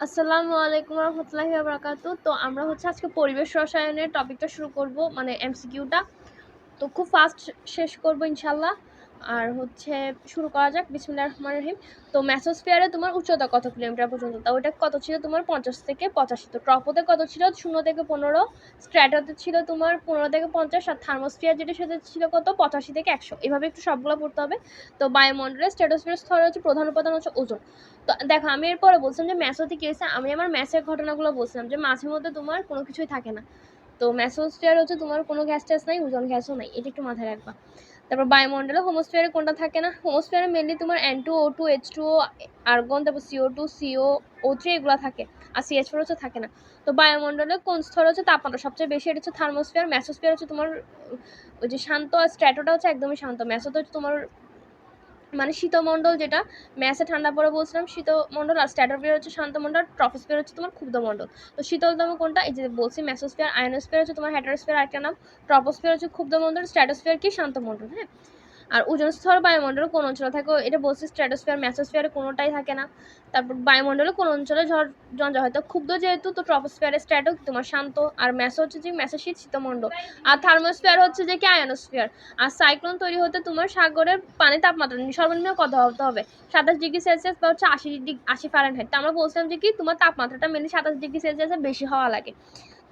আসসালামু আলাইকুম রহমতুল্লাহি বারাকাতু তো আমরা হচ্ছে আজকে পরিবেশ রসায়নের টপিকটা শুরু করব মানে এমসিকিউটা তো খুব ফাস্ট শেষ করব ইনশাল্লাহ আর হচ্ছে শুরু করা যাক, বিসমিল্লাহির রহমানির রহিম। তো ম্যাসোস্ফিয়ারে তোমার উচ্চতা কত কিলোমিটার পর্যন্ত? তা ওটা কত ছিল তোমার? পঞ্চাশ থেকে পঁচাশি। তো ট্রপোতে কত ছিল? শূন্য থেকে পনেরো। স্ট্র্যাটোতে ছিল তোমার পনেরো থেকে পঞ্চাশ। আর থার্মোস্ফিয়ার যেটা সেটা ছিল কত? পঁচাশি থেকে একশো। এভাবে একটু সবগুলো পড়তে হবে। তো বায়ুমণ্ডলের স্ট্র্যাটোস্ফিয়ার স্তরে হচ্ছে প্রধান উপাদান হচ্ছে ওজন। তো দেখো, আমি এরপরে বলছিলাম যে ম্যাসোতে কী হয়েছে? আমি আমার ম্যাসের ঘটনাগুলো বলছিলাম যে মাঝে মধ্যে তোমার কোনো কিছুই থাকে না। তো ম্যাসোস্ফিয়ার হচ্ছে তোমার কোনো গ্যাস ট্যাস নাই, ওজন গ্যাসও নাই। এটা একটু মাথায় রাখবা। তারপর বায়ুমণ্ডলে হোমোস্ফিয়ারে কোনটা থাকে না? হোমোস্ফিয়ারে মেনলি তোমার N two O two H two O argon তারপর CO two CO O three এগুলো থাকে। আর সিএইচ ফোর হচ্ছে থাকে না। তো বায়ুমণ্ডলে কোন স্তর হচ্ছে তাপমাত্রা? সবচেয়ে বেশি এটা হচ্ছে থার্মোস্ফিয়ার ম্যাসোস্ফিয়ার হচ্ছে তোমার, ওই যে শান্ত আর স্ট্র্যাটোটা হচ্ছে একদমই শান্ত। ম্যাসোতে হচ্ছে তোমার মানে শীতমণ্ডল যেটা ম্যাসে ঠান্ডা পরে বলছিলাম, শীতমণ্ডল আর স্ট্যাটোফিয়ার হচ্ছে শান্তমণ্ডল ট্রফোস্পিয়ার হচ্ছে তোমার ক্ষুব্ধমণ্ডল তো শীতলতম কোনটা? এই যে বলছি, ম্যাসোস্ফিয়ার, আয়নোস্ফিয়ার হচ্ছে তোমার হ্যাটারোস্পিয়ার একটা নাম, ট্রপোস্ফিয়ার হচ্ছে ক্ষুব্ধমণ্ডল স্ট্যাটোস্পিয়ার কি শান্তমণ্ডল হ্যাঁ? আর ওজন স্তর বায়ুমণ্ডলে কোন অঞ্চলে থাকে, এটা বলছি স্ট্র্যাটোস্ফিয়ার ম্যাসোস্ফিয়ারে কোনোটাই থাকে না। তারপর বায়ুমণ্ডলে কোন অঞ্চলে ঝড় ঝঞ্ঝা হয়তো ক্ষুব্ধ যেহেতু, তো ট্রপোস্ফিয়ারে স্ট্র্যাটো তোমার শান্ত, আর ম্যাসো হচ্ছে যে ম্যাসো শীত শীতমণ্ডল। আর থার্মোস্ফিয়ার হচ্ছে যে কি? আয়নোস্ফিয়ার আর সাইক্লোন তৈরি হতে তোমার সাগরের পানি তাপমাত্রা সর্বনিম্ন কত হতে হবে? সাতাশ ডিগ্রি সেলসিয়াস বা হচ্ছে আশি ডিগ্রি, আশি ফারেনহাইট। তো আমরা বলছিলাম যে কি? তোমার তাপমাত্রাটা মেনলি সাতাশ ডিগ্রি সেলসিয়াসের বেশি হওয়া লাগে।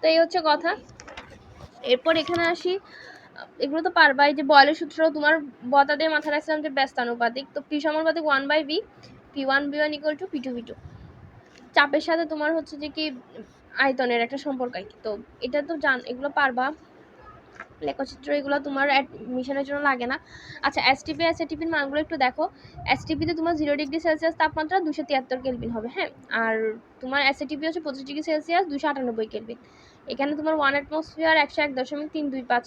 তো এই হচ্ছে কথা। এরপর এখানে আসি। এগুলো তো পারবাই যে বয়লের সূত্র তোমার বতা দিয়ে মাথায় রাখছিলাম যে ব্যস্তানুপাতিক। তো পি সমানুপাতিক one by B P one B one equal to P two B two চাপের সাথে তোমার হচ্ছে যে কি, আয়তনের একটা সম্পর্ক আর কি। তো এটা তো জান, এগুলো পারবা। লেখচিত্র এগুলো তোমার মিশনের জন্য লাগে না। আচ্ছা এসটিপি এসএটিপির মানগুলো একটু দেখো। এসটিপিতে তোমার জিরো ডিগ্রি সেলসিয়াস তাপমাত্রা দুশো তিয়াত্তর কেলভিন হবে হ্যাঁ? আর তোমার এসএটিপি হচ্ছে পঁচিশ ডিগ্রি সেলসিয়াস দুশো আটানব্বই কেলভিন এখানে তোমার ওয়ান অ্যাটমসফিয়ার একশো এক দশমিক তিন দুই পাঁচ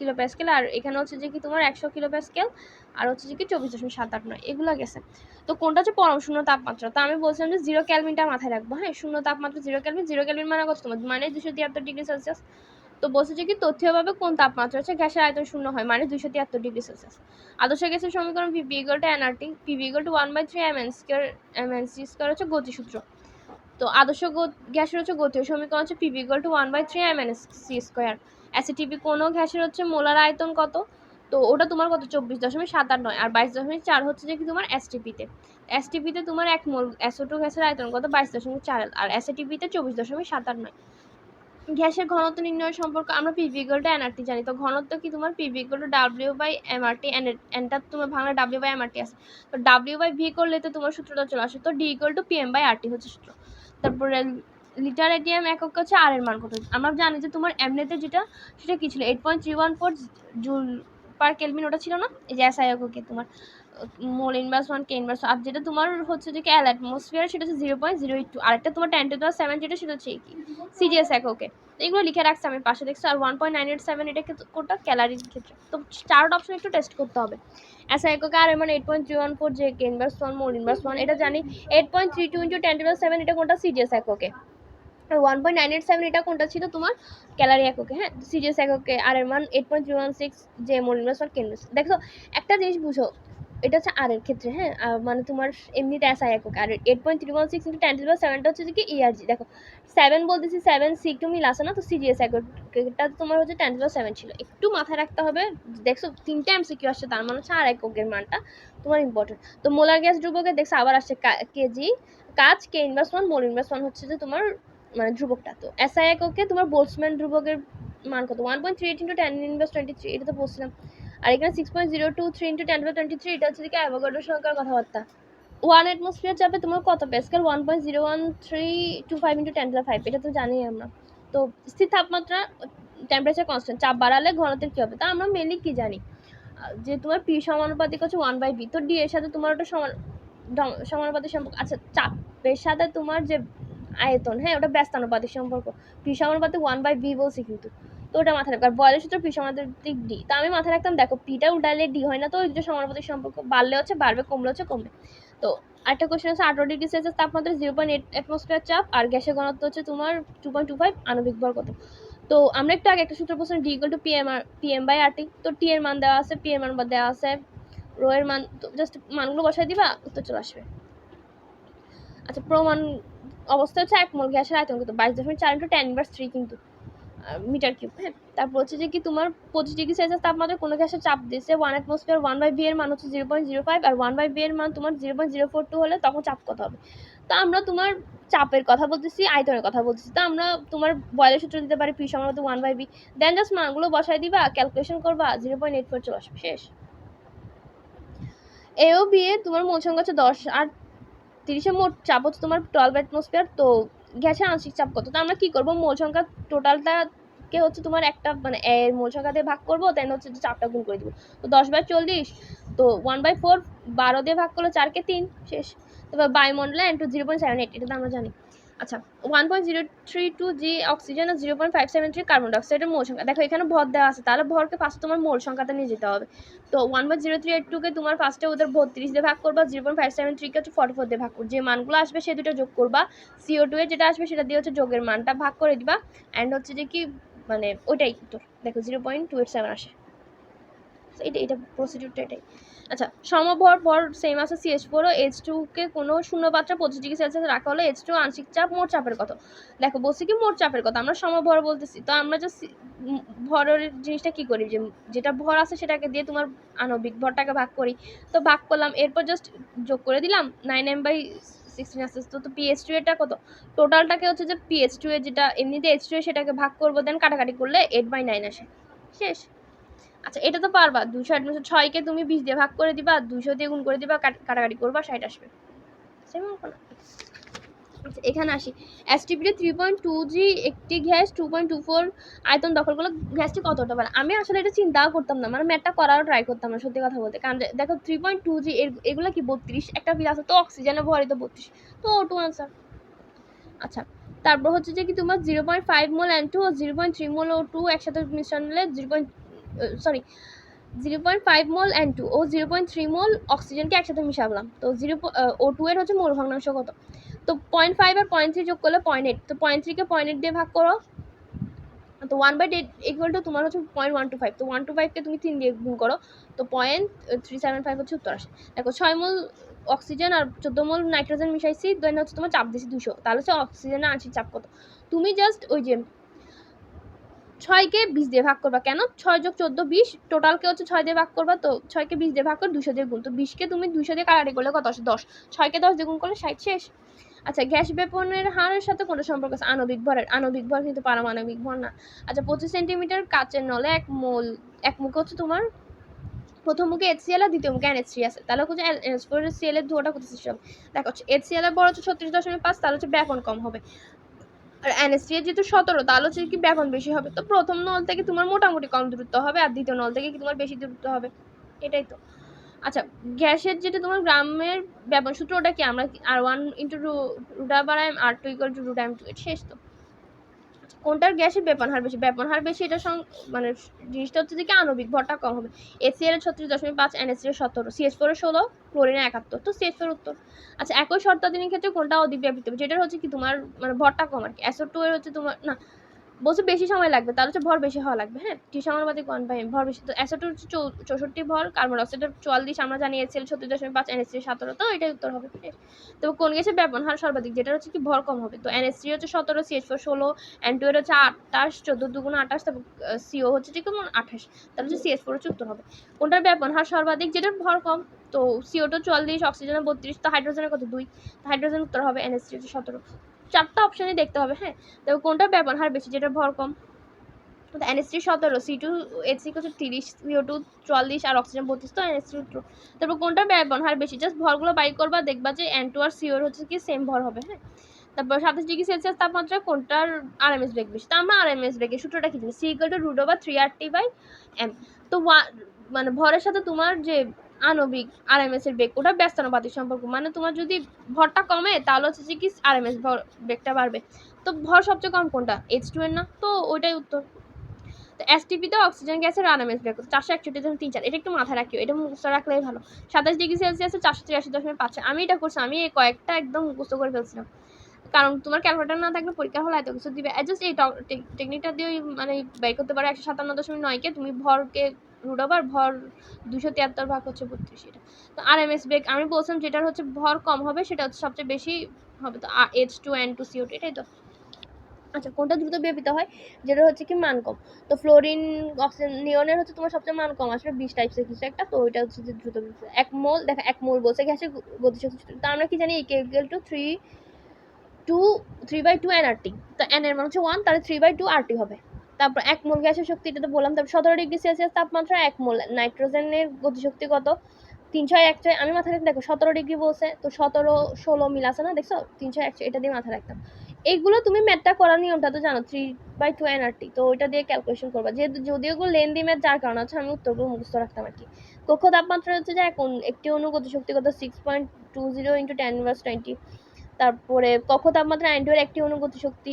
কিলো প্যাসকেল আর এখানে হচ্ছে যে কি তোমার একশো কিলো প্যাসকেল আর হচ্ছে যে কি চব্বিশ দশমিক সাত আট নয়, এগুলো গেছে। তো কোনটা হচ্ছে পরম শূন্য তাপমাত্রা? তো আমি বলছিলাম যে জিরো ক্যালভিনটা মাথায় রাখব। হ্যাঁ শূন্য তাপমাত্রা জিরো ক্যালভিন জিরো ক্যালভিন মানে কত তোমার? মানে দুশো তিয়াত্তর ডিগ্রি সেলসিয়াস তো বলছে যে কি তথ্যভাবে কোন তাপমাত্রা হচ্ছে গ্যাসের আয়তন শূন্য হয়? মানে দুশো তিয়াত্তর ডিগ্রি সেলসিয়াস আদর্শ গ্যাসের সমীকরণ PP equal to NRT equal to one by three M N square M N C square হচ্ছে গতিসূত্র। তো আদর্শ গ্যাসের হচ্ছে গতীয় সমীকরণ হচ্ছে equal to one by three M N C square at STP কোনো গ্যাসের হচ্ছে মোলার আয়তন কত? তো ওটা তোমার কত? চব্বিশ দশমিক সাত আট নয়। আর বাইশ দশমিক চার হচ্ছে যে কি তোমার এসটিপিতে এসটিপিতে তোমার এক মোল অ্যাসোটো গ্যাসের আয়তন কত? বাইশ দশমিক চার আর অ্যাসিটিপিতে চব্বিশ দশমিক সাত আট নয়। গ্যাসের ঘনত্ব নির্ণয়ের সম্পর্কে আমরা পিভি ইকুয়াল টু এনআরটি জানি। তো ঘনত্ব কি তোমার? PV equal to W by MRT N এনটা তোমার বাংলা ডাব্লিউ বাই এমআরটি আছে। তো ডাব্লিউ বাই ভি করলে তো তোমার সূত্রটা চলে আসে। তো D equal to PM by RT হচ্ছে সূত্র। তারপরে লিটার এটিএম একক হচ্ছে আর এর মান কত? আমরা জানি যে তোমার এমনিতে যেটা, সেটা কি ছিল? Eight point three one four joule per kelvin ওটা ছিল না? এই যে এস আই এককে তোমার, mole inverse one K inverse আর যেটা তোমার হচ্ছে যে অ্যাল অ্যাটমসফিয়ার সেটা হচ্ছে zero point zero eight two আরেকটা তোমার টেন টু সেভেন যেটা, সেটা হচ্ছে কি সিজিএস এককে তো এগুলো লিখে রাখছে আমি, পাশে দেখছি, আর one point nine eight seven এটা কোনটা ক্যালারির ক্ষেত্রে। তো চারটা অপশন একটু টেস্ট করতে হবে। এসআই এককে আর মানে eight point three one four যে K inverse one mole inverse one এটা জানি eight point three two into ten to seven এটা কোনটা? সিজিএস এককে আর one point nine eight seven এটা কোনটা ছিল? তোমার ক্যালারি এককে হ্যাঁ? সিরিয়াস এককে আর এর মান eight point three one six যে মোলিনাস আর কেনভাস দেখো, একটা জিনিস বুঝো, এটা হচ্ছে আর এর ক্ষেত্রে হ্যাঁ? মানে তোমার এমনিতে এসআই একক, আর eight point three one six into ten to সেভেনটা হচ্ছে কি ইআরজি দেখো সেভেন বলতেছি সেভেন সি একটু মিল আসে না, তো সিরিয়াস এককটা তোমার হচ্ছে টেন টু সেভেন ছিল। একটু মাথায় রাখতে হবে, দেখছ, তিনটে এমসিকিউ আসছে, তার মানে হচ্ছে আর এককের মানটা তোমার ইম্পর্টেন্ট তো মোলার গ্যাস ধ্রুবকে দেখছ, আবার আসছে কেজি, কাজ, K inverse one mole inverse one হচ্ছে যে তোমার মানে ধ্রুবকটা। তো এসআই এককে তোমার বোলসম্যান ধ্রুবকের মান কত? One point three eight into ten inverse twenty three এটা তো বলছিলাম। আর এখানে six point zero two three into ten twenty three এটা হচ্ছে কি অ্যাভোগাড্রো সংখ্যার কথাবার্তা। ওয়ান অ্যাটমসফিয়ার যাবে তোমার কত pascal one point zero one three two five into ten five এটা তো জানি আমরা। তো স্থির তাপমাত্রা টেম্পারেচার কনস্ট্যান্ট চাপ বাড়ালে ঘনত্বের কী হবে? তা আমরা মেনলি কী জানি? যে তোমার পি সমানুপাতিক হচ্ছে ওয়ান বাই বি তো ডি এর সাথে তোমার ওটা সমান সমানুপাতিক সম্পর্ক আচ্ছা চাপের সাথে তোমার যে আয়তন হ্যাঁ ওটা ব্যস্তানুপাতিক সম্পর্ক। পি সমানুপাতিক ওয়ান বাই বি বলছি কিন্তু। তো ওটা মাথায় রাখবে। আর বয়লের সূত্র পি সমানুপাতিক ডি তা আমি মাথায় রাখতাম, দেখো পিটা উল্টালে ডি হয় না তো, ওই দুটো সমানুপাতিক সম্পর্ক বাড়লে হচ্ছে, বাড়বে, কমলে হচ্ছে, কমবে। তো আরেকটা কোশ্চেন আছে আঠারো ডিগ্রি সেলসিয়াস তাপমাত্রা জিরো পয়েন্ট এইট অ্যাটমসফিয়ার চাপ আর গ্যাসের ঘনত্ব হচ্ছে তোমার টু পয়েন্ট টু ফাইভ আণবিক ভর কত তো আমরা একটু আগে একটা সূত্র বলছিলাম D equal to P M R P M by R T তো টি এর মান দেওয়া আছে পি এর মান দেওয়া আছে, রো এর মান জাস্ট মানগুলো বসাই দিবা, উত্তর চলে আসবে। আচ্ছা প্রমাণ অবস্থা হচ্ছে এক মোল গ্যাসের আয়তন কিন্তু বাইশ দশমিক চার ইন্টু টেন ইনভার্স থ্রি কিন্তু মিটার কিউব হ্যাঁ? তারপর হচ্ছে যে কি তোমার পঁচিশ ডিগ্রি সেলসিয়াস তাপমাত্রা কোনো গ্যাসের চাপ দিচ্ছে one atmosphere one by B এর মান হচ্ছে জিরো পয়েন্ট জিরো ফাইভ আর ওয়ান বাই বি এর মান তোমার zero point zero four two হলে তখন চাপ কত হবে? তো আমরা তোমার চাপের কথা বলতেছি, আয়তনের কথা বলতেছি। তো আমরা তোমার বয়লের সূত্র দিতে পারি পি সমান মতো one by B then just মানগুলো বসাই দিবা ক্যালকুলেশন করবা জিরো পয়েন্ট এইট ফোর চলে আসবে, শেষ। এ ও বি তোমার মোট সংখ্যা হচ্ছে দশ, আর তিরিশে মোট চাপ হচ্ছে তোমার টুয়েলভ অ্যাটমসফিয়ার তো গ্যাসের আংশিক চাপ কত? তো আমরা কি করব? মোল সংখ্যা টোটালটাকে হচ্ছে তোমার একটা মানে এর মোল সংখ্যা দিয়ে ভাগ করব দেন হচ্ছে যে চাপটা গুণ করে দেবো। তো দশ বাই চল্লিশ, তো ওয়ান বাই ফোর বারো দিয়ে ভাগ করলে চারকে তিন, শেষ। তারপর বায়ুমণ্ডলে N two zero point seven eight এটা তো আমরা জানি। আচ্ছা one point zero three two G oxygen আর zero point five seven three carbon ডাইঅক্সাইডের mole সংখ্যা। দেখো, এখানে ভর দেওয়া আছে, তাহলে ভরকে ফার্স্টে তোমার মোল সংখ্যাতে নিয়ে যেতে হবে। তো one by zero three eight টুকে তোমার ফার্স্টে ওদের বত্রিশ দিয়ে ভাগ করবা জিরো পয়েন্ট ফাইভ সেভেন থ্রিকে হচ্ছে ফর্টি ফোর দিয়ে ভাগ করবা। যে মানগুলো আসবে, সে দুটো যোগ করবা। সিও টু এর যেটা আসবে, সেটা দিয়ে হচ্ছে যোগের মানটা ভাগ করে দিবা। অ্যান্ড হচ্ছে যে কি মানে ওইটাই উত্তর দেখো zero point two eight seven আসে। এটা এটা প্রসিডিউরটা এটাই। আচ্ছা সমভর ভর সেম আছে সিএইচ ফোর ও এইচ টুকে কোনো শূন্য পাত্রা পঁচিশ ডিগ্রি সেলসিয়াস রাখা হলে এইচ টু আংশিক চাপ মোট চাপের কত দেখো, বলছি কি মোট চাপের কথা, আমরা সমভর বলতেছি। তো আমরা যে ভরের জিনিসটা কি করি? যে যেটা ভর আছে সেটাকে দিয়ে তোমার আণবিক ভরটাকে ভাগ করি। তো ভাগ করলাম, এরপর জাস্ট যোগ করে দিলাম নাইন এম বাই সিক্সটিন আসতে তো তো পিএইচ টু এটা কত? টোটালটাকে হচ্ছে যে পিএইচ টু এর যেটা, এমনিতে এইচ টু এ সেটাকে ভাগ করব দেন কাটাকাটি করলে এইট বাই নাইন আসে। শেষ। আচ্ছা এটা তো পারবা। দুশো অ্যাডমিশন ছয়কে তুমি বিশ দিয়ে ভাগ করে দিবা দুশো দিয়ে গুণ করে দিবা কাট- কাটাকাটি করবা, ষাট আসবে? আচ্ছা এখানে আসি। এসটিপিতে থ্রি পয়েন্ট টু জি একটি gas two point two four আয়তন দখল করলে গ্যাসটি কত হতে পারে? আমি আসলে এটা চিন্তাও করতাম না মানে ম্যাটটা করারও ট্রাই করতাম না, সত্যি কথা বলতে। কারণ দেখো থ্রি পয়েন্ট টু জি এগুলো কি বত্রিশ? একটা বিল আছে তো, অক্সিজেনে ভরে তো বত্রিশ। তো ও টু আনসার আচ্ছা তারপর হচ্ছে যে কি তোমার zero point five mole and two zero point three mole O two একসাথে মিশ্রণ হলে zero point sorry zero point five mole and two O zero point three mole অক্সিজেনকে একসাথে মিশাবলাম। তো জিরো ও টু এর হচ্ছে মোল ভগ্নাংশ কত? তো পয়েন্ট ফাইভ আর পয়েন্ট থ্রি যোগ করলে পয়েন্ট এইট তো পয়েন্ট থ্রিকে পয়েন্ট এইট দিয়ে ভাগ করো। তো one by that equal to তোমার হচ্ছে পয়েন্ট ওয়ান টু ফাইভ তো ওয়ান টু ফাইভকে তুমি তিন দিয়ে গুণ করো। তো পয়েন্ট থ্রি সেভেন ফাইভ হচ্ছে উত্তর আসে। দেখো, ছয় মোল অক্সিজেন আর চোদ্দ মোল নাইট্রোজেন মিশাইছি দেন হচ্ছে তোমার চাপ দিয়েছি দুশো তাহলে হচ্ছে অক্সিজেনের আংশিক চাপ কত? তুমি জাস্ট ওই যে ছয়কে বিশ দিয়ে ভাগ করবা। কেন? ছয় যোগ চোদ্দ, বিশ। টোটালকে হচ্ছে ছয় দিয়ে ভাগ করবা, তো ছয়কে বিশ দিয়ে ভাগ করে দুশো দিয়ে গুণ। তো বিশকে তুমি দুশো দিয়ে কাটাকাটি করলে কত আসে? দশ। ছয়কে দশ দিয়ে গুণ করলে ষাট, শেষ। আচ্ছা গ্যাস বেপনের হারের সাথে কোনটা সম্পর্ক আছে? আণবিক ভরের। আণবিক ভর কিন্তু পারমাণবিক ভর না। আচ্ছা পঁচিশ সেন্টিমিটার কাচের নলে এক মোল, এক মুখ হচ্ছে তোমার প্রথম মুখে এইচসিএল আর দ্বিতীয় মুখে এনএস থ্রি আছে। তাহলে হচ্ছে এনএস ফোর সিএল এর ধোয়াটা কত হবে। দেখো হচ্ছে এইচসিএল এর বড় হচ্ছে ছত্রিশ দশমিক পাঁচ, তাহলে হচ্ছে ব্যাপন কম হবে। আর এর যেহেতু সতেরো, তাহলে হচ্ছে কি ব্যাপন বেশি হবে। তো প্রথম নল থেকে তোমার মোটামুটি কম দূরত্ব হবে আর দ্বিতীয় নল থেকে কি তোমার বেশি দূরত্ব হবে? এটাই তো। আচ্ছা গ্যাসের যেটা তোমার গ্রামের ব্যাপন সূত্র ওটা কি? আমরা আর ওয়ান ইন্টু রুটা বাড়াই আর two equal to root M two শেষ তো? কোনটার গ্যাসের ব্যাপন হার বেশি? ব্যাপন হার বেশি এটা সং মানে জিনিসটা হচ্ছে যে কি, আণবিক ভরটা কম হবে। এসিএল এর ছত্রিশ দশমিক পাঁচ এনএসসি এর সতেরো সিএস ফোর এর ষোলো ক্লোরিনে একাত্তর। তো সিএস ফোর উত্তর। আচ্ছা একই শর্তাধীনের ক্ষেত্রে কোনটা অধিক ব্যাপিত হবে? যেটার হচ্ছে কি, তোমার মানে ভরটা কম আর কি। অ্যাসো টু এর হচ্ছে তোমার, না বলছে বেশি সময় লাগবে তাহলে হচ্ছে ভর বেশি হওয়া লাগবে হ্যাঁ? টি সমানুপাতিক ওয়ান বাই ভর বেশি, তো অ্যাসো টু হচ্ছে চৌ- চৌষট্টি ভর, কার্বন ডাইঅক্সাইডের চুয়াল্লিশ আমরা জানি ছত্রিশ দশমিক পাঁচ এনএসসি সতেরো, তো এটাই উত্তর হবে তো কোন গেছে ব্যাপন হার সর্বাধিক যেটা হচ্ছে কি ভর কম হবে, তো এনএসসি হচ্ছে সতেরো সিএইচ ফোর ষোলো, এন টু এর হচ্ছে আটাশ চোদ্দ দুগুণ আটাশ তারপর সিও হচ্ছে ঠিক কেমন আঠাশ তাহলে হচ্ছে সিএস ফোর হচ্ছে উত্তর হবে। কোনটার ব্যাপন হার সর্বাধিক, যেটার ভর কম, তো সিওটা চুয়াল্লিশ অক্সিজেনের বত্রিশ, তো হাইড্রোজেনের কত? দুই হাইড্রোজেন উত্তর হবে এনএসসি হচ্ছে সতেরো। চারটা অপশানই দেখতে হবে হ্যাঁ? তবে কোনটার ব্যাপন হার বেশি যেটা ভর কম? এনএসটি সতেরো সি টু এইচসি হচ্ছে তিরিশ সিও টু চুয়াল্লিশ আর অক্সিজেন বত্রিশ, তো এনএসটি উত্তর। তারপর কোনটা ব্যবহার হার বেশি? জাস্ট ভরগুলো বাই করবা, দেখবা যে এন টু আর সিওর হচ্ছে কি সেম ভর হবে হ্যাঁ? তারপর সাতাশ ডিগ্রি সেলসিয়াস তাপমাত্রা কোনটার আর আরএমএস বেগ বেশি? তা আমরা আরএমএস বেগের সূত্রটা কি জানি? C equal to root over three R T by M তো মানে ভরের সাথে তোমার যে আণবিক আরএমএস এর বেগ, ওটা ব্যস্তানুপাতিক সম্পর্ক। মানে তোমার যদি ভরটা কমে, তাহলে হচ্ছে যে কি আরএমএস ভর, বেগটা বাড়বে। তো ভর সবচেয়ে কম কোনটা? এইচ টু এর না? তো ওইটাই উত্তর। তো এসটিপিতে অক্সিজেন গ্যাসের আরএমএস বের করতে চারশো একষট্টি দশমিক তিন চার। এটা একটু মাথায় রাখিও, এটা মুখস্থ রাখলেই ভালো। সাতাশ ডিগ্রি সেলসিয়াসে চারশো তিরাশি দশমিক পাঁচ। আমি এটা করছি, আমি কয়েকটা একদম মুখস্থ করে ফেলছিলাম। কারণ তোমার ক্যালকুলেটার না থাকলে পরীক্ষা হলে এত কিছু দিবে। জাস্ট এই টেকনিকটা দিয়ে মানে বের করতে পারো একশো সাতান্ন দশমিক নয়কে। তুমি ভরকে রুট ওভার ভর দুশো তিয়াত্তর ভাগ হচ্ছে বত্রিশ এটা। তো আর এম এস বেগ আমি বলছিলাম যেটার হচ্ছে ভর কম হবে, সেটা হচ্ছে সবচেয়ে বেশি হবে তো H two N two CO two এটাই তো। আচ্ছা কোনটা দ্রুত ব্যাপিত হয়? যেটা হচ্ছে কি মান কম। তো ফ্লোরিন অক্সিজেন নিয়নের হচ্ছে তোমার সবচেয়ে মান কম। আসলে বিশ টাইপসের কিছু একটা, তো ওইটা হচ্ছে যে দ্রুত। এক মোল দেখো, এক মোল বলছে গ্যাসের গতিশক্তি তা আমরা কি জানি equal to three two three by two N তো এন এর মান হচ্ছে ওয়ান তাহলে three by two R T হবে। তারপর এক মোল গ্যাসের শক্তি, এটা তো বললাম। তারপর সতেরো ডিগ্রি সেলসিয়াস তাপমাত্রা, এক মোল নাইট্রোজেনের গতিশক্তি কত? তিনশো এক ছয় আমি মাথায় রাখতে দেখো, সতেরো ডিগ্রি বলছে, তো সতেরো, ষোলো মিল আছে না, দেখছ? তিনশো এক ছয় এটা দিয়ে মাথায় রাখতাম। এইগুলো তুমি ম্যাথটা করার নিয়মটা তো জানো three by two N R তো ওইটা দিয়ে ক্যালকুলেশন করবা। যেহেতু যদিও ওগুলো লেন্দি ম্যাথ যার কারণে হচ্ছে আমি উত্তরগুলো মুখস্থ রাখতাম আর কি। কক্ষ তাপমাত্রা হচ্ছে যে এখন একটি অণু গতিশক্তি কত? Six point two zero into ten verse twenty তারপরে কক্ষ তাপমাত্রা অ্যান্ড্রয়েড একটি অণু গতিশক্তি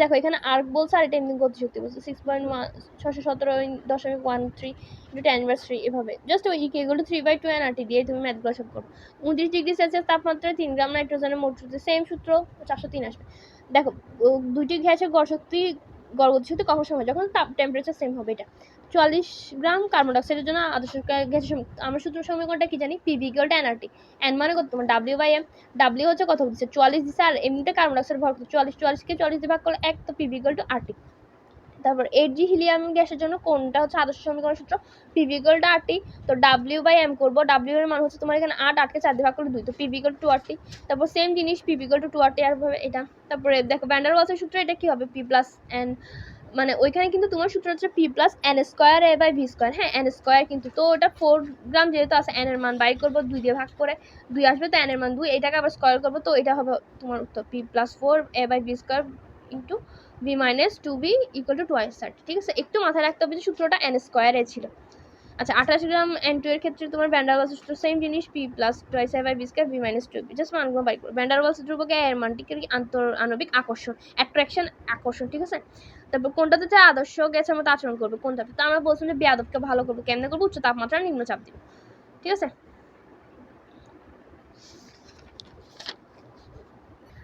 দেখো এখানে আর্ক বলছে আর এটা এমনি গতিশক্তি বলছে। সিক্স পয়েন্ট ওয়ান ছশো সতেরো দশমিক one three into ten verse three এভাবে। জাস্ট ওই এগুলো three by two N R T দিয়ে তুমি ম্যাথগুলো সব করো। উনত্রিশ ডিগ্রি সেলসিয়াস তাপমাত্রায় তিন গ্রাম নাইট্রোজেনের মোট সেম সূত্র, চারশো তিন আসবে। দেখো দুইটি গ্যাসের গড় শক্তি গড় গতিশক্তি কখন সময়, যখন তাপ টেম্পারেচার সেম হবে এটা। চুয়াল্লিশ গ্রাম কার্বন ডাইঅক্সাইডের জন্য আদর্শ গ্যাসের আমরা সূত্র সমীকরণটা কি জানি? PB equal to NRT N মানে কত? তোমার ডাব্লিউ বাই এম ডাব্লিউ হচ্ছে কত দিচ্ছে চুয়াল্লিশ দিচ্ছে আর এমনিতে কার্বন ডাইঅক্সাইড ভর চুয়াল্লিশ চুয়াল্লিশকে চুয়াল্লিশ ভাগ করলে এক, তো পিবি ইকুয়াল টু আরটি তারপর এইট জি হিলিয়াম গ্যাসের জন্য কোনটা হচ্ছে আদর্শ সমীকরণ সূত্র? পিভি ইকুয়াল টু আরটি তো ডাব্লিউ বাই এম করব। ডাব্লিউ এর মান হচ্ছে তোমার এখানে আট, আটকে চার ভাগ করলে দুই। তো পিভি ইকুয়াল টু আরটি তারপর সেম জিনিস PV equal to two RT আর এটা। তারপরে দেখো ব্যান্ডার ওয়ালসের সূত্র, এটা কি হবে? পি প্লাস এন মানে ওইখানে কিন্তু তোমার সূত্র হচ্ছে P plus N square A by V square হ্যাঁ এন স্কোয়ার কিন্তু। তো ওটা ফোর গ্রাম যেহেতু আছে এন এর মান বাই করব, দুই দিয়ে ভাগ করে। দুই আসবে তো এন এর মান দুই। এটাকে আবার স্কোয়ার করব। তো এটা হবে তোমার উত্তর। P plus four A by V square into B minus two B equal to twice thirty ঠিক আছে? একটু মাথায় রাখতে হবে যে সূত্রটা এন স্কোয়ারে ছিল। আচ্ছা আঠাশ গ্রাম এন টু এর ক্ষেত্রে তোমার ব্যান্ডারওয়াল সূত্র সেম জিনিস P plus twice A by B square B minus two B just মানগুলো বাই করো ব্যান্ডারওয়াল সূত্রকে এর মানটিকে আন্তর, আণবিক আকর্ষণ অ্যাট্রাকশন আকর্ষণ, ঠিক আছে? তারপর কোনটাতে যে আদর্শ গ্যাসের মতো আচরণ করবে, কোনটাতে? তো আমরা বলছিলাম যে বেয়াদবকে ভালো করব, কেমনে করব? উচ্চ তাপমাত্রা নিম্ন চাপ দিবে, ঠিক আছে?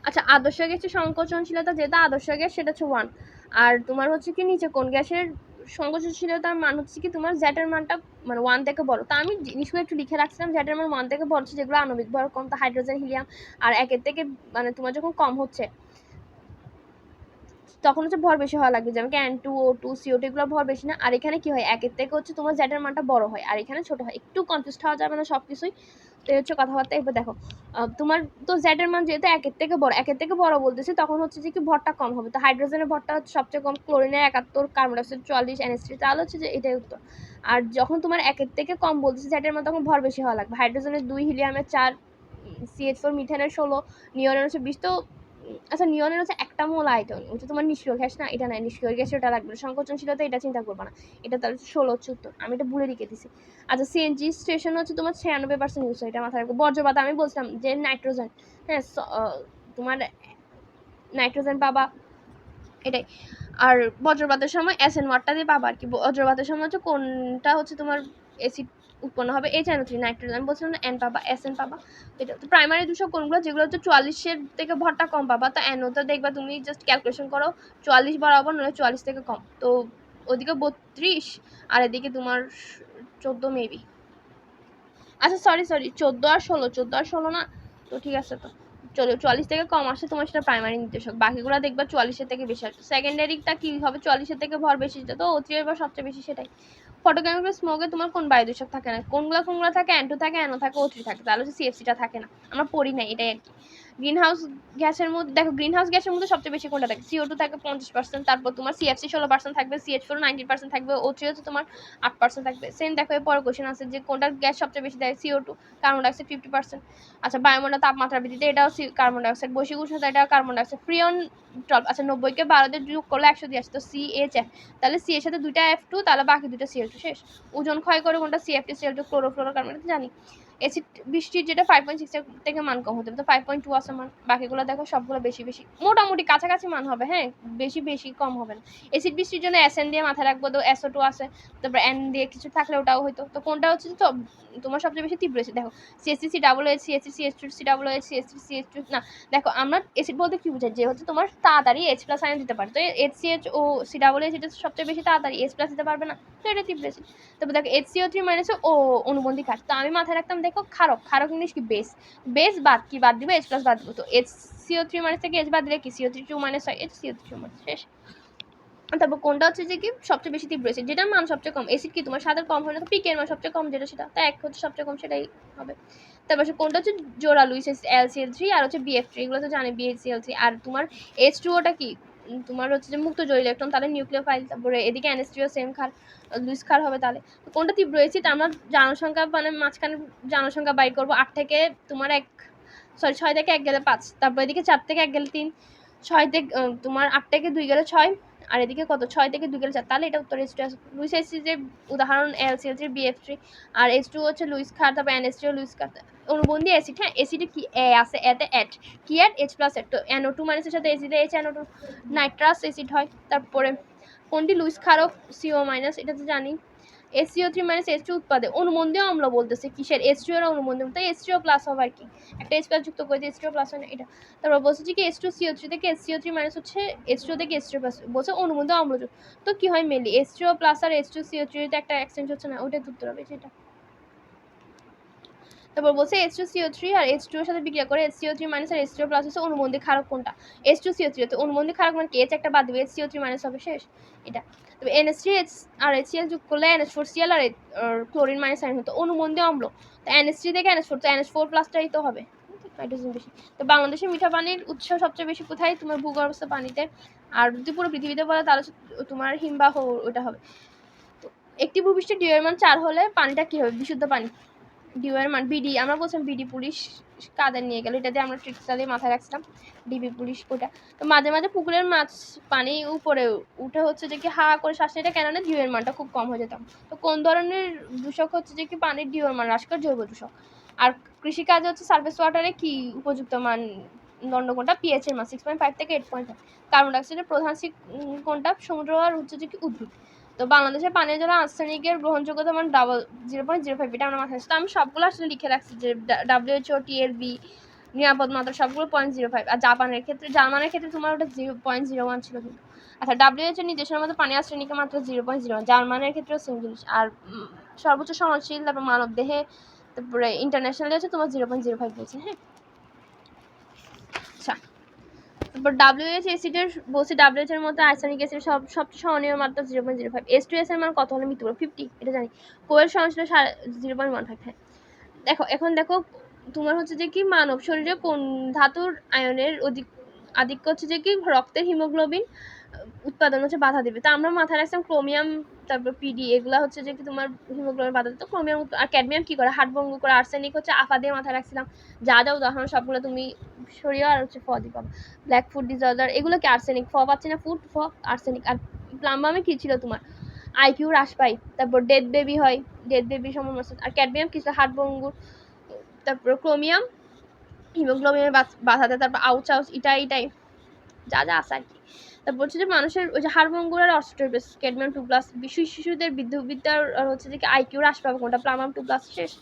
আচ্ছা আদর্শ গ্যাসের সংকোচনশীলতা যেটা আদর্শ গ্যাস সেটা হচ্ছে ওয়ান আর তোমার হচ্ছে কি নিচে কোন গ্যাসের সংকোচনশীলতার মান হচ্ছে কি তোমার জ্যাটের মানটা মানে ওয়ান থেকে বড়। তা আমি জিনিসগুলো একটু লিখে রাখছিলাম জ্যাটের মান ওয়ান থেকে বড় হচ্ছে যেগুলো আণবিক ভর কম তা হাইড্রোজেন হিলিয়াম আর একের থেকে মানে তোমার যখন কম হচ্ছে তখন হচ্ছে ভর বেশি হওয়া লাগবে। যেমন কি N two O two CO two এগুলো ভর বেশি না। আর এখানে কি হয়? একের থেকে হচ্ছে তোমার জ্যাটের মানটা বড় হয়। আর এখানে ছোট হয়। একটু কনফিউজ হওয়া যাবে না সব কিছুই তো হচ্ছে কথাবার্তা। এবার দেখো তোমার তো জ্যাটের মান যেহেতু একের থেকে বড়, একের থেকে বড় বলতেছে, তখন হচ্ছে যে কি ভরটা কম হবে। তো হাইড্রোজেনের ভরটা হচ্ছে সবচেয়ে কম। ক্লোরিনের একাত্তর কার্বন ডাইঅক্সাইড চুয়াল্লিশ এনএসটি তাহলে হচ্ছে যে এটাই উত্তর। আর যখন তোমার একের থেকে কম বলতেছে জ্যাটের মান তখন ভর বেশি হওয়া লাগবে। হাইড্রোজেনের দুই হিলিয়ামের চার সিএইচ ফোর মিথেনের ষোলো নিয়নের হচ্ছে বিশ। তো আচ্ছা নিয়নের হচ্ছে একটা মোল আয়তন, ওটা তোমার নিষ্ক্রিয় গ্যাস না? এটা না নিষ্ক্রিয় গ্যাস ওটা লাগবে। সংকোচনশীলতা এটা চিন্তা করবে না। এটা তাহলে ষোলো হচ্ছে আমি এটা ভুলে রেখে দিছি। আচ্ছা সিএনজি স্টেশন হচ্ছে তোমার ছিয়ানব্বই পার্সেন্ট ইউজ হয়, এটা মাথায় রাখব বর্জ্যপাত, আমি বলছিলাম যে নাইট্রোজেন হ্যাঁ তোমার নাইট্রোজেন পাবা, এটাই। আর বজ্রপাতের সময় এসএন ওয়াটটা দিয়ে পাবা আর কি। বজ্রপাতের সময় হচ্ছে কোনটা হচ্ছে তোমার এসিড উৎপন্ন হবে। এই চ্যানেল থ্রি নাইট্রোজেন বলছিলাম না এন পাবা এস এন পাবা। এটা তো প্রাইমারি দুশো কোনগুলো যেগুলো হচ্ছে চুয়াল্লিশের থেকে ভরটা কম পাবা। তো এনওতে দেখবা তুমি জাস্ট ক্যালকুলেশন করো, চুয়াল্লিশ বরাবর নয় চুয়াল্লিশ থেকে কম। তো ওদিকে বত্রিশ, আর এদিকে তোমার চোদ্দ মেবি আচ্ছা সরি সরি চোদ্দ আর ষোলো, চোদ্দ আর ষোলো না? তো ঠিক আছে তো। চলো, চুয়াল্লিশ থেকে কম আসে, তোমার সেটা প্রাইমারি নির্দেশক। বাকিগুলো দেখবা চুয়াল্লিশের থেকে বেশি আসবে। সেকেন্ডারিটা কী হবে? চুয়াল্লিশের থেকে ভর বেশি তো অতির বা সবচেয়ে বেশি সেটাই। ফটোকেমিক্যাল স্মোকে তোমার কোন বায়ু দূষক থাকে না? কোনগুলো কোনগুলো থাকে? অ্যান্টো থাকে অ্যানো থাকে ও থ্রি থাকে। তাহলে হচ্ছে সিএফসিটা থাকে না। আমরা পড়ি না এটাই আর কি। গ্রিন হাউস গ্যাসের মধ্যে, দেখো গ্রিন হাউস গ্যাসের মধ্যে সবচেয়ে বেশি কোনটা থাকে? সিও টু থাকে পঞ্চাশ পার্সেন্ট তারপর তোমার সিএফসি ষোলো পার্সেন্ট থাকবে সিএইচ ফোর নাইনটি পার্সেন্ট থাকবে ও থ্রি হচ্ছে তোমার আট পার্সেন্ট থাকবে। সেম দেখো এরপর কোশ্চেন আছে যে কোনটা গ্যাস সবচেয়ে বেশি দেয়? CO two carbon dioxide fifty percent আচ্ছা বায়ুমণ্ডল তাপমাত্রা বৃদ্ধিতে এটাও কার্বন ডাইঅক্সাইড বৈশ্বিক উষ্ণতা, এটাও কার্বন ডাইঅক্সাইড ফ্রিয়ন টপ আচ্ছা নব্বইকে বারো দিয়ে যোগ করলে একশো দিয়ে আসে তো সি এইচ এফ তাহলে সি এর সাথে দুইটা এফ টু তাহলে বাকি দুটো সিএল টু শেষ। ওজন ক্ষয় করে কোনটা? CFT CL two chlorofluoro carbon জানি। এসিড বৃষ্টির যেটা ফাইভ পয়েন্ট সিক্স থেকে মান কম হতে তো ফাইভ পয়েন্ট টু আছে মান, বাকিগুলো দেখো সবগুলো বেশি বেশি। মোটামুটি কাছাকাছি মান হবে হ্যাঁ? বেশি বেশি কম হবে না। এসিড বৃষ্টির জন্য এস এন দিয়ে মাথায় রাখব, তো এসও টু আছে, তারপর এন দিয়ে কিছু থাকলে ওটাও হয়তো। তো কোনটা হচ্ছে তো, তোমার সবচেয়ে বেশি তীব্র এসিড দেখো CSC C double H CSC C H two C double H C H two না, দেখো, আমরা এসিড বলতে কি বোঝাই যে হচ্ছে তোমার তাড়াতাড়ি এইচ প্লাস আয়ন দিতে পারে। তো H C H O C double H এটা সবচেয়ে বেশি তাড়াতাড়ি এইচ প্লাস দিতে পারবে না। তো এটা তীব্র এসিড তারপর দেখো এইচ সিও থ্রি মাইনাস ও অনুবন্ধী কাজ তো আমি মাথায় রাখতাম, দেখ দেখো ক্ষারক ক্ষারক ইংলিশ কি? বেস বেস বাদ কি? বাদ দিবে? এইচ প্লাস বাদ দিব। তো এইচ সিও থ্রি মাইনাস থেকে এইচ বাদ দিলে কি? সিও থ্রি টু মাইনাস হয় H CO three two minus শেষ। তারপর কোনটা হচ্ছে যে কি? সবচেয়ে বেশি তীব্র অ্যাসিড যেটার মান সবচেয়ে কম। অ্যাসিড কি? তোমার স্বাদের কম হয় না তো পিকের মান সবচেয়ে কম, যেটা সেটা। তাই এক হচ্ছে সবচেয়ে কম, সেটাই হবে। তারপর সে কোনটা হচ্ছে? জোড়া Lewis L C L three আর হচ্ছে বিএফ থ্রি এগুলো তো জানে বিএসিএল থ্রি আর তোমার এইচ টু ওটা কি? তোমার হচ্ছে যে মুক্ত জোড় ইলেকট্রন, তাহলে নিউক্লিয়ার ফাইল তারপরে এদিকে এনএসটিও সেম খার লুইস খার হবে তাহলে। কোনটা তীব্র অ্যাসিড আমরা জনসংখ্যা মানে মাঝখানে জনসংখ্যা বাই করব। আট থেকে তোমার এক সরি ছয় থেকে এক গেলে পাঁচ। তারপর এদিকে চার থেকে এক গেলে তিন, ছয় থেকে তোমার আট থেকে দুই গেলে ছয়, আর এদিকে কত? ছয় থেকে দুই গেলে চার। তাহলে এটা উত্তর এইচ টু লুইস এসি যে উদাহরণ এল সি বিএফ থ্রি আর এইচ টু হচ্ছে লুইস খার তারপর এন এস টিও লুইস খার অনুবন্ধী অ্যাসিড হ্যাঁ অ্যাসিডে কি, এ আছে এতে অ্যাট কি অ্যাট এইচ প্লাস অ্যাট তো এনও টু মাইনাসের সাথে এসিডে H NO two nitrous acid হয়। তারপরে কোনটি? লুইস খারক সিও মাইনাস এটা তো জানি। S SO three minus S two উৎপাদে অনুমন্দীয় অম্ল বলতেছে কিসের? এস টু এর অনুমন্দীয় তাই এস টু প্লাস হবে আর কি। একটা এস প্লাস যুক্ত করে এস টু প্লাস হয় না এটা। তারপর বলছে যে কি এস টু সিও থ্রি থেকে এস সিও থ্রি মাইনাস হচ্ছে এস টু থেকে এস টু প্লাস বলছে অনুমন্দীয় অম্লজ তো কি হয় মেনলি এস টু প্লাস আর এস টু সিও থ্রিতে একটা এক্সচেঞ্জ হচ্ছে না ওইটা উত্তর হবে, সেটা। তারপর বলছে এইচ টু সিও থ্রি আর এইচ টু এর সাথে বিক্রিয়া করে এইচ সিও থ্রি মাইনাস আর এইচ টু প্লাস হচ্ছে অনুবন্ধী ক্ষারক কোনটা? এইচ টু সিও থ্রি তো অনুবন্ধী ক্ষারক মানে কি? এইচ একটা বাদ দিবে এইচ সিও থ্রি মাইনাস হবে শেষ। এটা। তবে এনএস থ্রি এইচ আর এইচ সিএল যোগ করলে এনএস ফোর সিএল আর ক্লোরিন মাইনাস আয়ন হতো অনুবন্ধী অম্ল। তো এনএস থ্রি থেকে এনএস ফোর তো এনএস ফোর প্লাসটাই তো হবে। নাইট্রোজেন বেশি। তো বাংলাদেশে মিঠা পানির উৎস সবচেয়ে বেশি কোথায়? তোমার ভূগর্ভস্থ পানিতে। আর যদি পুরো পৃথিবীতে বলে, তাহলে তোমার হিমবাহ ওটা হবে। তো একটি ভূপৃষ্ঠে ডিউ এর মান চার হলে পানিটা কি হবে? বিশুদ্ধ পানি। ডিউ এর মান, বিডি, আমরা বলছিলাম বিডি পুলিশ কাদের নিয়ে গেল, এটা দিয়ে আমরা ট্রিক্সটা দিয়ে মাথায় রাখছিলাম, ডিবি পুলিশ ওটা। তো মাঝে মাঝে পুকুরের মাছ পানি উপরে উঠে হচ্ছে যে কি হা করে শ্বাস নিতে কেন না ডিউ এর মানটা খুব কম হয়ে যেতাম। তো কোন ধরনের দূষক হচ্ছে যে কি পানির ডিউ মান হ্রাস করে জৈব দূষক? আর কৃষিকাজে হচ্ছে সার্ফেস ওয়াটারে কি উপযুক্ত মান, দণ্ড কোনটা? পিএইচ এর মান সিক্স পয়েন্ট ফাইভ থেকে এইট পয়েন্ট ফাইভ কার্বন ডাইঅক্সাইডের প্রধান কোনটা? সমুদ্র আর হচ্ছে যে কি উদ্ভিদ। তো বাংলাদেশের পানীয় জল আর্সেনিকের গ্রহণযোগ্যতা মান double zero point zero five এটা আমার মাথায় তো আমি সবগুলো আসলে লিখে রাখছি যে ডাব্লিউএইচও টিএলবি নিরাপদ মাত্রা সবগুলো পয়েন্ট জিরো ফাইভ আর জাপানের ক্ষেত্রে, জার্মানের ক্ষেত্রে তোমার ওটা জিরো পয়েন্ট জিরো ওয়ান ছিল কিন্তু। আচ্ছা ডাব্লিউএইচও নির্দেশনার মধ্যে পানীয় আর্সেনিকের মাত্রা জিরো পয়েন্ট জিরো ওয়ান জার্মানের ক্ষেত্রেও সেম জিনিস। আর সর্বোচ্চ সহনশীল, তারপর মানব দেহে তারপরে ইন্টারন্যাশনালি হচ্ছে তোমার জিরো পয়েন্ট জিরো ফাইভ বলছে হ্যাঁ? তারপর ডাব্লিউএইচ অ্যাসিডের বলছি ডাব্লিউএইচ এর মধ্যে আর্সেনিক অ্যাসিড সব সবচেয়ে সহনীয় মাত্রা zero point zero five S two S এর মান কত হলে মৃত্যু ফিফটি এটা জানি। কোয়েল সহনশীল জিরো পয়েন্ট ওয়ান ফাইভ হ্যাঁ। দেখো, এখন দেখো, তোমার হচ্ছে যে কি, মানব শরীরে কোন ধাতুর আয়নের অধিক, আধিক্য হচ্ছে যে কি, রক্তের হিমোগ্লোবিন উৎপাদন হচ্ছে বাধা দেবে। তা আমরা মাথায় রাখছিলাম ক্রোমিয়াম তারপর পিডি এগুলা হচ্ছে যে কি তোমার হিমোগ্লোবিন বাধা দিত ক্রোমিয়াম আর ক্যাডমিয়াম কি করে? হাট ভঙ্গ করে আর্সেনিক হচ্ছে আফা দিয়ে মাথায় রাখছিলাম। যা যা উদাহরণ, সবগুলো তুমি সরিয়ে আর হচ্ছে ফ দিয়ে পাবো। ব্ল্যাক ফুড ডিসঅর্ডার এগুলো কি আর্সেনিক ফ পাচ্ছি না ফুড ফ আর্সেনিক আর প্লাম্বামে কি ছিল তোমার? আইকিউ হ্রাস পাই তারপর ডেথ বেবি হয় ডেথ বেবি সময় আর ক্যাডমিয়াম কি ছিল? হাট ভঙ্গুর। তারপর ক্রোমিয়াম হিমোগ্লোবিনের বাধা দেয়, তারপর আউচ আউচ ইটাই ইটাই। যা যা আছে আর কি। তারপর হচ্ছে যে মানুষের ওই যে হাড়ভঙ্গুর আর অস্ট্রোবেস ক্যাডমিয়াম টু প্লাস শিশু শিশুদের বিদ্যুৎবিদ্যার আর হচ্ছে যে আইকিউ হ্রাস পাবে কোনটা প্লামাম টু প্লাস শেষ।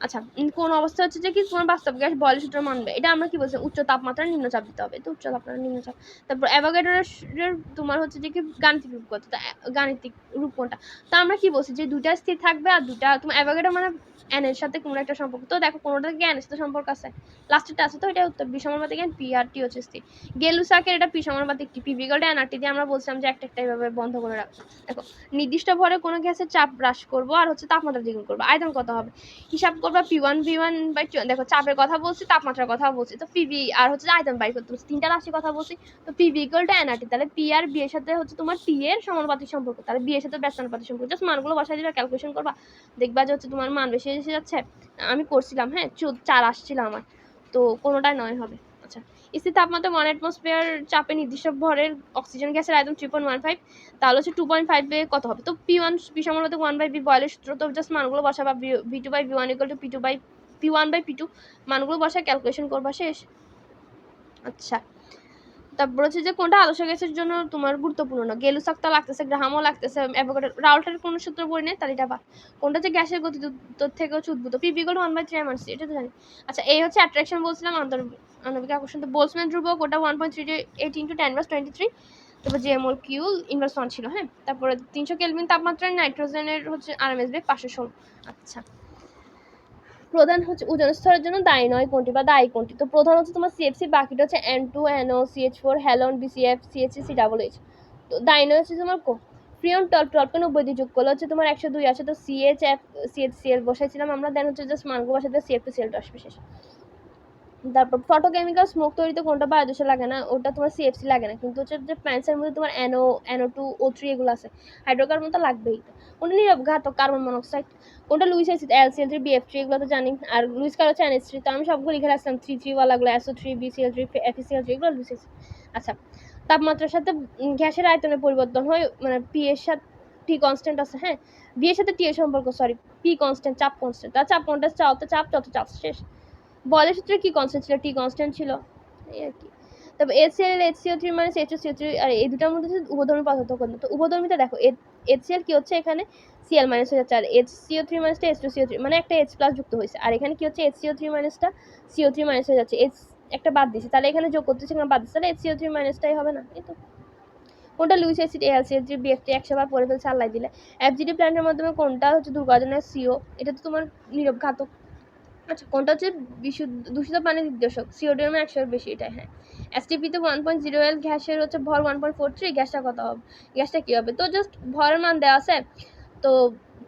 আচ্ছা কোন অবস্থা হচ্ছে যে কি তোমার বাস্তব গ্যাস বয়ল সূত্র মানবে? এটা আমরা কি বলছি? উচ্চ তাপমাত্রা নিম্নচাপ দিতে হবে। তো উচ্চ তাপমাত্রা নিম্নচাপ তারপর অ্যাভোগাড্রোর তোমার হচ্ছে যে কি গাণিতিক রূপ কত? গাণিতিক রূপ কোনটা? তা আমরা কি বলছি যে দুইটা স্থির থাকবে আর দুইটা তোমার অ্যাভোগাড্রো মানে এর সাথে কোনো একটা সম্পর্ক। তো দেখো কোনোটা এর সাথে সম্পর্ক আছে। লাস্টেরটা আছে তো এটা উত্তর। বি সমানুপাতিক এন পি আর টি হচ্ছে স্থির। গেলুসাকের এটা পি সমানুপাতিক টি পি বিগল এনআরটি দিয়ে আমরা বলছিলাম যে একটা একটা এইভাবে বন্ধ করে রাখব। দেখো, নির্দিষ্ট ভরে কোনো গ্যাসের চাপ হ্রাস করব আর হচ্ছে তাপমাত্রা দ্বিগুণ করব। আয়তন কত হবে? হিসাব করবা P one V one by দেখো চাপের কথা বলছি, তাপমাত্রার কথা বলছি, তো পিবি আর হচ্ছে আয়তন বাই করতে বলছি, তিনটা রাশির কথা বলছি, তো পিবি ইকুয়াল টু এনআরটি তাহলে পি আর বি এর সাথে হচ্ছে তোমার টি এর সমানুপাতিক সম্পর্ক, তাহলে বি এর সাথে ব্যস্তানুপাতিক সম্পর্ক জাস্ট মানগুলো বসাই দিলে ক্যালকুলেশন করবা, দেখবা যে হচ্ছে তোমার মান বেশি এসে যাচ্ছে, আমি করছিলাম হ্যাঁ চার আসছিল আমার, তো কোনোটাই নয় হবে। স্থির তাপমাত্রা ওয়ান অ্যাটমসফিয়ার চাপে নির্দিষ্ট ভরের অক্সিজেন গ্যাসের আয়তন থ্রি পয়েন্ট ওয়ান ফাইভ তাহলে হচ্ছে টু পয়েন্ট ফাইভে কত হবে? তো পি ওয়ান পি সমানুপাতিক ওয়ান বাই বি বয়লের সূত্র, তো জাস্ট মানগুলো বসাবা V two by V one equal to P two by P one by P two মানগুলো বসা ক্যালকুলেশন করবা শেষ। আচ্ছা। তারপর হচ্ছে যে কোনটা আদর্শ গ্যাসের জন্য তোমার গুরুত্বপূর্ণ? না গেলুসাক্তা লাগতেছে গ্রাহামও লাগতেছে রাউল্টের কোনো সূত্র পড়ি নেই তাহলে এটা বাদ। কোনটা হচ্ছে গ্যাসের গতি থেকে হচ্ছে উদ্ভূত? পি বিগল ওয়ান বাই থ্রি এমআরসি এটা তো জানি। আচ্ছা এই হচ্ছে অ্যাট্রাকশন বলছিলাম, আন্তর আণবিক আকর্ষণ। তো বোলসম্যান ধ্রুবক, ওটা one point three eight into ten বাস টোয়েন্টি থ্রি তারপর জেএমওল কিউ ইনভার্স ওয়ান ছিল হ্যাঁ? তারপরে তিনশো কেলভিন তাপমাত্রায় নাইট্রোজেনের হচ্ছে আরএমএস বেগ পাঁচশো ষোলো। আচ্ছা। প্রধান হচ্ছে ওজন স্তরের জন্য দায়ী নয় কোনটি বা দায়ী কোনটি? তো প্রধান হচ্ছে তোমার সিএফসি বাকিটা হচ্ছে N two NO CH four halon BCF CHC C double H তো দায়ী নয় হচ্ছে তোমার ফ্রিয়ন টল টলকে নব্বই দিয়ে যোগ করলে হচ্ছে তোমার একশো দুই আসে। তো সিএইচ এফ সিএইচ সিএল বসাইছিলাম আমরা দেন হচ্ছে জাস্ট মানগো বসাতে সিএফ টু সিএলটা আসবে শেষ। তারপর ফটোকেমিক্যাল স্মোক তৈরিতে কোনটা বায়োদূষণ লাগে না, ওটা তোমার সিএফসি লাগে না। কিন্তু হচ্ছে যে প্ল্যান্টসের মধ্যে তোমার NO NO two O three এগুলো আছে। হাইড্রোকার্বন তো লাগবেই। নীরব ঘাতক কার্বন মনোক্সাইড। কোনটা Lewis acid LCL three BF three এগুলো তো জানি। আর লুইস কার হচ্ছে এনএস থ্রি তো আমি সবগুলো লিখে রাখছিলাম। Three three ওয়ালাগুলো SO three BCL three FECL three এগুলো লুইস আচ্ছা তাপমাত্রার সাথে গ্যাসের আয়তনের পরিবর্তন হয় মানে পি এর সাথে টি কনস্ট্যান্ট আছে হ্যাঁ? বি সাথে টি এর সম্পর্ক সরি পি কনস্ট্যান্ট চাপ কনস্ট্যান্ট তার চাপ কোনটা? চাপ তো চাপ, যত চাপ শেষ। বলের সূত্রে কি কনস্ট্যান্ট ছিল? টি কনস্ট্যান্ট ছিল। এই আর কি। তারপর এসিএল এইচসিও থ্রি মানে এইচসিও থ্রি আর এই দুটার মধ্যে হচ্ছে উভধর্মী পার্থক্য তো উভধর্মীটা দেখো এইচসিএল কি হচ্ছে এখানে? সিএল মাইনাস হয়ে যাচ্ছে, আর এইচ সিও থ্রি মাইনাসটা এইচ টু সিও থ্রি মানে একটা এইচ প্লাস যুক্ত হয়েছে। আর এখানে কি হচ্ছে? এইচ সিও থ্রি মাইনাসটা সিও থ্রি মাইনাস হয়ে যাচ্ছে। এইচ একটা বাদ দিছে তাহলে এখানে যোগ করতেছে এখানে বাদ দিচ্ছে তাহলে এইচ সিও থ্রি মাইনাসটাই হবে না, এই তো। কোনটা Lewis acid ALCL three BFT একশো বার পরে ফেলছে, আল্লাহ দিলে। এফজিডি প্ল্যান্টের মাধ্যমে কোনটা হচ্ছে দুর্ঘটনার সিও এটা তো তোমার নীরব ঘাতক। আচ্ছা কোনটা হচ্ছে বিশুদ্ধ, দূষিত পানির নির্দেশক? সিওডি এর একশোর বেশি এটা হ্যাঁ। এসটিপিতে ওয়ান পয়েন্ট জিরো এল গ্যাসের হচ্ছে ভর ওয়ান পয়েন্ট ফোর থ্রি গ্যাসটা কত হবে? গ্যাসটা কী হবে? তো জাস্ট ভরের মান দেওয়া আছে। তো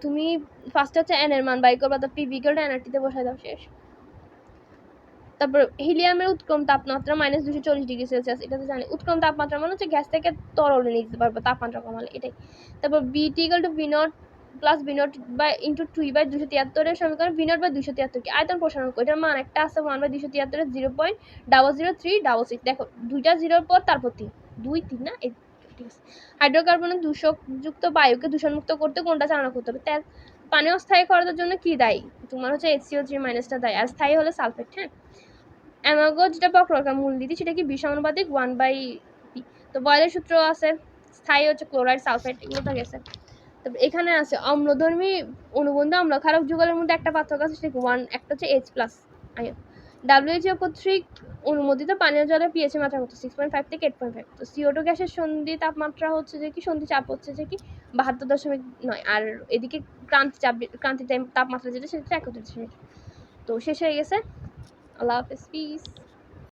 তুমি ফার্স্ট হচ্ছে এন এর মান বাই করবা, তো পি বিকেলটা এনআরটিতে বসাই দাও, শেষ। তারপর হিলিয়ামের উৎক্রম তাপমাত্রা মাইনাস দুশো চল্লিশ ডিগ্রি সেলসিয়াস এটা তো জানি। উৎক্রম তাপমাত্রা মানে হচ্ছে গ্যাস থেকে তরলে নিয়ে যেতে পারবে, তাপমাত্রা কমালে, এটাই। তারপর BT equal to V naught plus V naught by into two by দুশো তিয়াত্তরের সমীকরণ ভি নট বাই দুশো তিয়াত্তর কি। আয়তন প্রসারণ করে, এটার মান একটা আছে ওয়ান বাই দুশো তিয়াত্তরের zero point double zero three double six দেখো, দুইটা জিরোর পর তারপর তিন। দুই, তিন না? ঠিক আছে। হাইড্রোকার্বনের দূষকযুক্ত বায়ুকে দূষণমুক্ত করতে কোনটা চালনা করতে হবে? তেল। পানি অস্থায়ী খরচের জন্য কি দায়ী? তোমার হচ্ছে এইচসিও থ্রি মাইনাসটা দায়ী। আর স্থায়ী হলে সালফেট হ্যাঁ? অ্যামাগো যেটা বক্ররেখা মূলনীতি সেটা কি বিষানুপাতিক ওয়ান বাই তো বয়লের সূত্র আছে। স্থায়ী হচ্ছে ক্লোরাইড সালফেট এগুলো তো গেছে। তারপর এখানে আছে অম্লধর্মী অনুবন্ধ অম্লক্ষারক যুগলের মধ্যে একটা পার্থক্য আছে সেটা ওয়ান একটা হচ্ছে এইচ প্লাস আয়ন ডাব্লিউএইচও কর্তৃক অনুমোদিত পানীয় জলের পিএইচ মাত্রা কত? সিক্স পয়েন্ট ফাইভ থেকে এইট পয়েন্ট ফাইভ তো সিওটো গ্যাসের সন্ধি তাপমাত্রা হচ্ছে যে কি? সন্ধি চাপ হচ্ছে যে কি? বাহাত্তর দশমিক নয়। আর এদিকে ক্রান্তি চাপ, ক্রান্তি টাইম তাপমাত্রা যেটা, সেটা একত্রিশ তো শেষ হয়ে গেছে। আল্লাহ হাফেজ পিস